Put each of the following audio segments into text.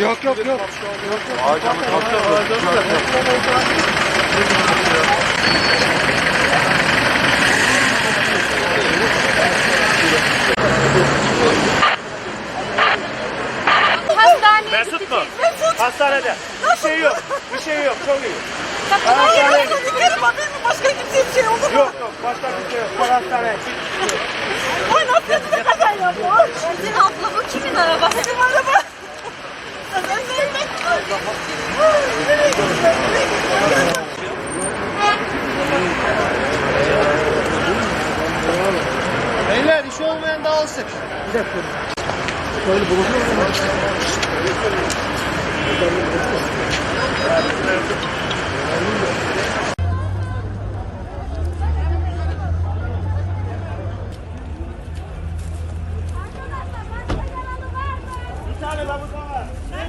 Yok yok yok. Hastane. Mesut mu? Hastanede. Bir şey yok. Bir şey yok. Çok iyi. Hastaneye. Gidelim bakayım mı? Başka kimseye bir şey oldu mu? Yok yok. Başka bir şey yok. Gel hastaneye. Ay nasıl ne kadar yapıyor? Senin abla bu kimin arabası? Benim araba. Ya Ben sevmek. Nereye gidiyorsun? Nereye gidiyorsun? Beyler işi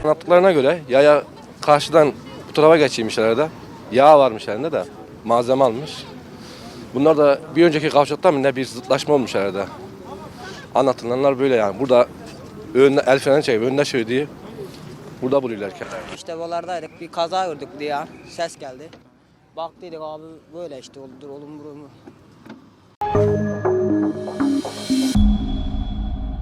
Anlattıklarına göre yaya karşıdan bu tarafa geçirmiş herhalde. Yağ varmış elinde de malzeme almış. Bunlar da bir önceki kavşakta mı ne bir zıtlaşma olmuş herhalde. Anlatılanlar böyle yani. Burada önüne, el freni çekip önüne söylediği burada buluyorlar. İşte buralardaydık bir kaza gördük diye ses geldi. Baktıydık abi böyle işte olur olur mu